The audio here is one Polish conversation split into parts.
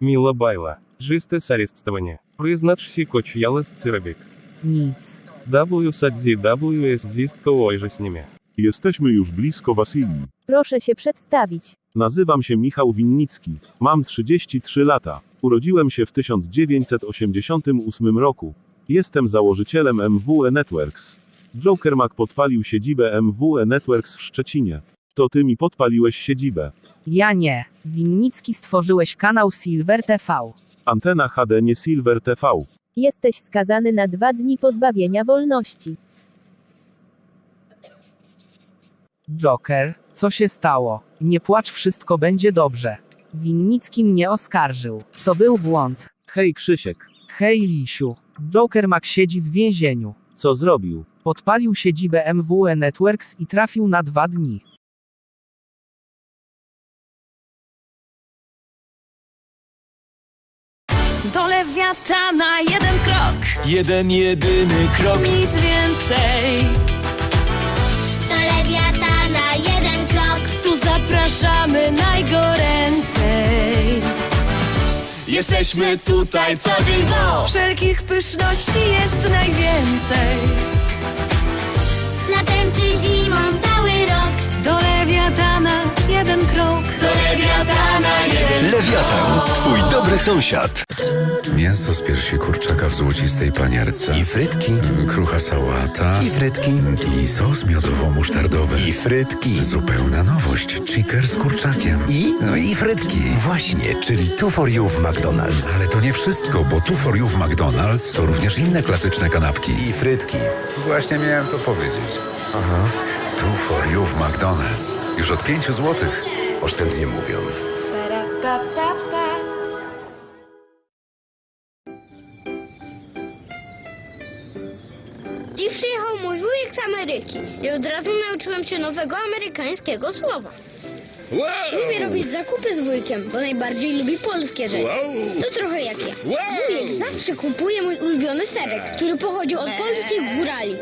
Міла Байла. Жисте сарістствування. Призначся кочуяла з цирабік. Nic. W sadzi WS zistko ojże z nimi. Jesteśmy już blisko Wasylii. Proszę się przedstawić. Nazywam się Michał Winnicki. Mam 33 lata. Urodziłem się w 1988 roku. Jestem założycielem MWE Networks. Joker Mac podpalił siedzibę MWE Networks w Szczecinie. To ty mi podpaliłeś siedzibę. Ja nie. Winnicki stworzyłeś kanał Silver TV. Antena HD nie Silver TV. Jesteś skazany na dwa dni pozbawienia wolności. Joker, co się stało? Nie płacz, wszystko będzie dobrze. Winnicki mnie oskarżył. To był błąd. Hej Krzysiek, Hej Lisiu. Joker Mac siedzi w więzieniu. co zrobił? Podpalił siedzibę MWE Networks i trafił na dwa dni. Do lewiatana jeden krok, Jeden jedyny krok nic więcej. Do lewiatana jeden krok. Tu zapraszamy najgoręcej. Jesteśmy tutaj co dzień bo Wszelkich pyszności jest najwięcej. Latem czy zimą cały rok. Do lewiatana jeden krok. Do lewiatana Lewiatan, twój dobry sąsiad. Mięso z piersi kurczaka w złocistej panierce. I frytki. Krucha sałata. I frytki. I sos miodowo-musztardowy. I frytki. Zupełna nowość. Chicker z kurczakiem. I? No i frytki. Właśnie, czyli two for you w McDonald's. Ale to nie wszystko, bo tu for you w McDonald's to również inne klasyczne kanapki. I frytki. Właśnie miałem to powiedzieć. Aha. Tu for you w McDonald's. Już od 5 złotych. Oszczędnie mówiąc. Dziś przyjechał mój wujek z Ameryki i od razu nauczyłem się nowego amerykańskiego słowa. Lubię robić zakupy z wujkiem, bo najbardziej lubi polskie rzeczy. To trochę jak ja. Wujek zawsze kupuje mój ulubiony serek, który pochodzi od polskich górali.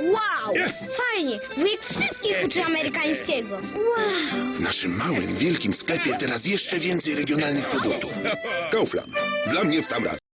Wow! Fajnie! Wujek wszystkich uczy amerykańskiego. Wow! W naszym małym, wielkim sklepie teraz jeszcze więcej regionalnych produktów. Kaufland. Dla mnie w sam raz.